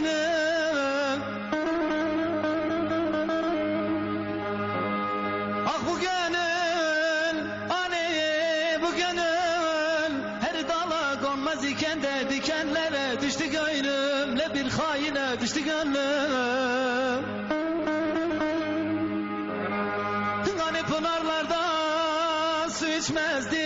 gönlüm Ah bu gönül Hani bu gönül? Her dala konmaz iken de dikenlere düştü gönlümle bir haine düştü gönlüm. Hani pınarlarda su içmezdim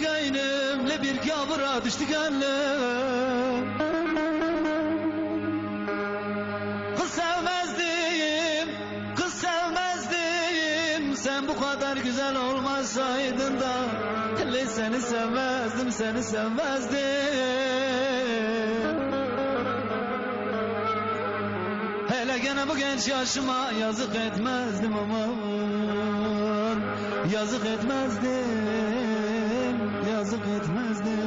Göleklere düştü gönlümle bir gavura düştü gönlüm Kız sevmezdim, kız sevmezdim. Sen bu kadar güzel olmasaydın da Hele seni sevmezdim, seni sevmezdim. Hele gene bu genç yaşıma yazık etmezdim aman. Yazık etmezdim, yazık etmezdim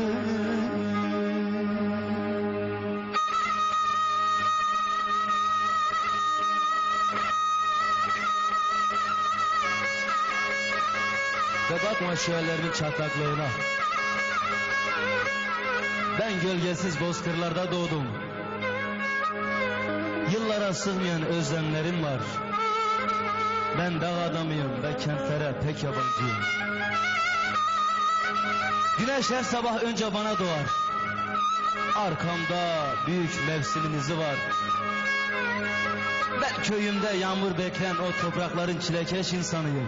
Ve bakma şu ellerimin çatlaklığına Ben gölgesiz bozkırlarda doğdum. Yıllara sığmayan özlemlerim var. Ben dağ adamıyım ve kentlere pek yabancıyım Güneş her sabah önce bana doğar. Arkamda büyük mevsimin izi var. Ben köyümde yağmur bekleyen o toprakların çilekeş insanıyım.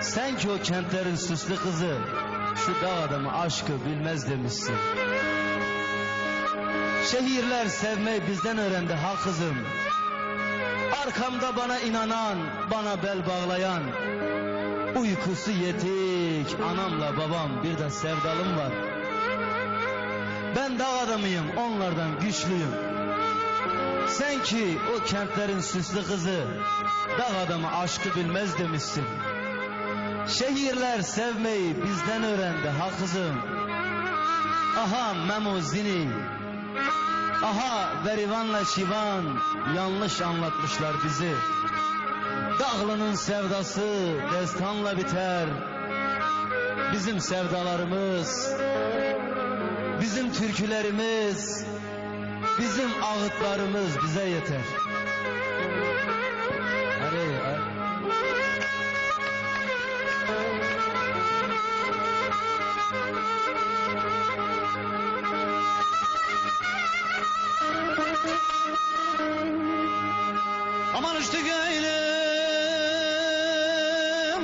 Sen ki o kentlerin süslü kızı Şu dağ adamı aşkı bilmez demişsin. Şehirler sevmeyi bizden öğrendi ha kızım. Arkamda bana inanan Bana bel bağlayan Uykusu yetik Anamla babam bir de sevdalım var Ben dağ adamıyım onlardan güçlüyüm Sen ki o kentlerin süslü kızı Dağ adamı aşkı bilmez demişsin Şehirler sevmeyi bizden öğrendi ha kızım. Aha Memo Zini. Aha Verivan'la Şivan yanlış anlatmışlar bizi. Dağlı'nın sevdası destanla biter. Bizim sevdalarımız, bizim türkülerimiz, bizim ağıtlarımız bize yeter. Aman uçtu gönlüm,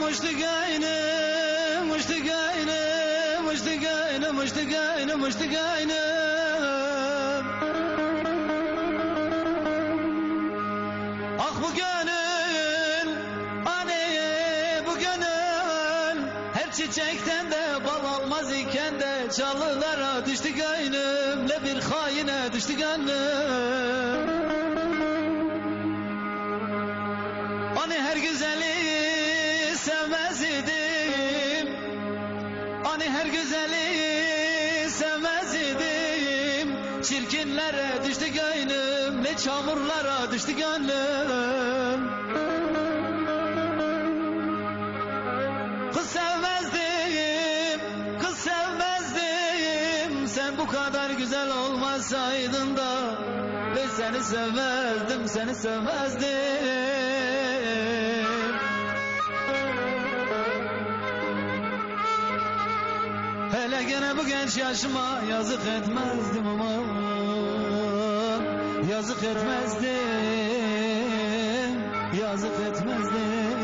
uçtu gönlüm, uçtu gönlüm, uçtu gönlüm. Ah bu gönül, hani bu gönül, her çiçekten de bal almaz iken de çalılara düştü gönlümle bir haine düştü gönlüm. Hani her güzeli sevmez idim her güzeli sevmez idim. Çirkinlere düştü gönlüm Ne çamurlara düştü gönlüm. Kız sevmezdim Kız sevmezdim. Sen bu kadar güzel olmasaydın da Ben seni sevmezdim Seni sevmezdim Gene bu genç yaşıma yazık etmezdim ama. Yazık etmezdim Yazık etmezdim.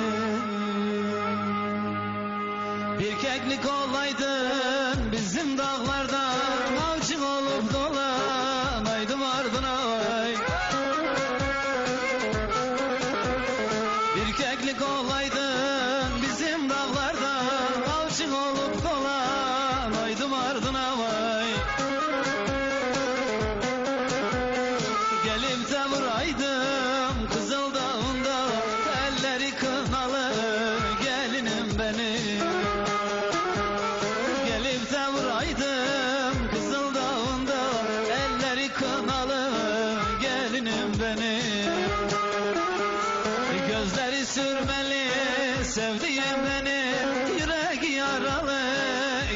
Bir keklik olaydın bizim dağlarda Sevdiğim benim yürek yaralı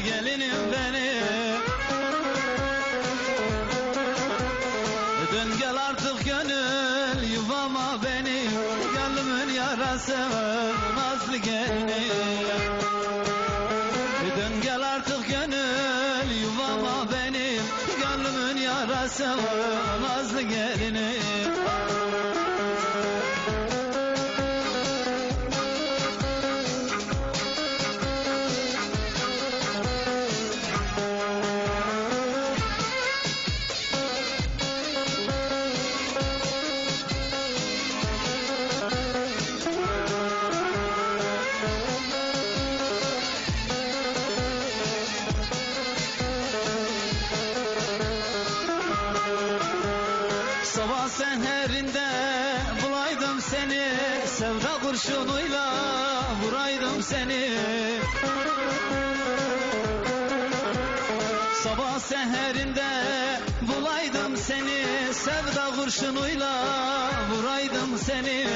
gelinim benim. Dön gel artık gönül yuvama benim Gönlümün yarası nazlı gelinim. Dön gel artık gönül yuvama benim Gönlümün yarası nazlı gelinim. Sabah seherinde bulaydım seni Sevda kurşunuyla vuraydım seni. Sabah seherinde bulaydım seni Sevda kurşunuyla vuraydım seni.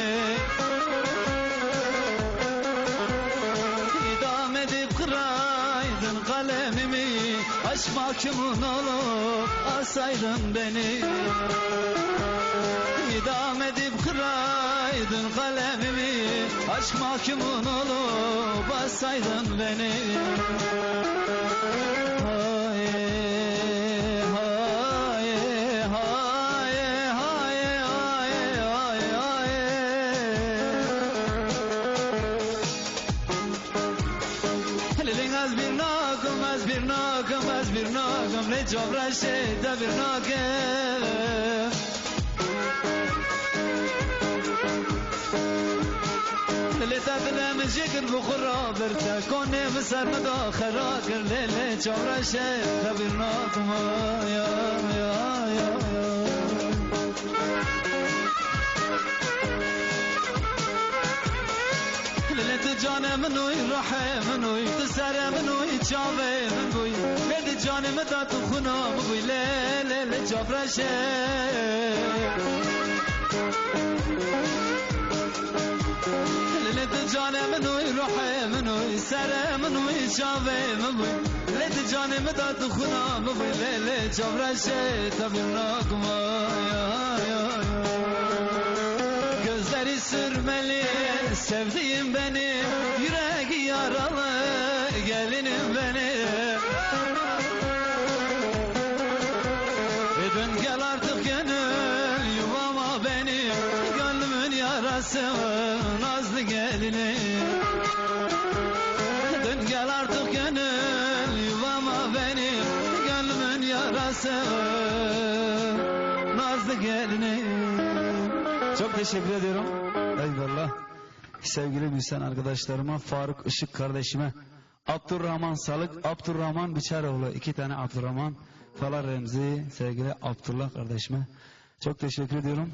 İdam edip kıraydın kalemimi Aşk mahkumun olup asaydın beni İdam edip kıraydın kalemimi. Aşk mahkumun olup asaydın beni جبر شد جان منوی روح منوی تو سر منوی چاوه منوی. بد جان مدا تو خونا بگوی لیل لیل جابرشه لد جان منوی روح منوی سر منوی چاوه منوی. لد جان مدا تو خونا بگوی لیل جابرشه تبیم ناکما یا یا یا Gözleri sürmeli sevdiğim benim Yüreği yaralı gelinim benim. E dön gel artık gönül yuvama benim Gönlümün yarası nazlı gelini Dön gel artık gönül yuvama benim Gönlümün yarası nazlı gelini Çok teşekkür ediyorum. Sevgili müzisyen arkadaşlarıma, Faruk Işık kardeşime, Abdurrahman Salık, Abdurrahman Biçaroğlu, iki tane Abdurrahman, Falan Remzi, sevgili Abdullah kardeşime. Çok teşekkür ediyorum.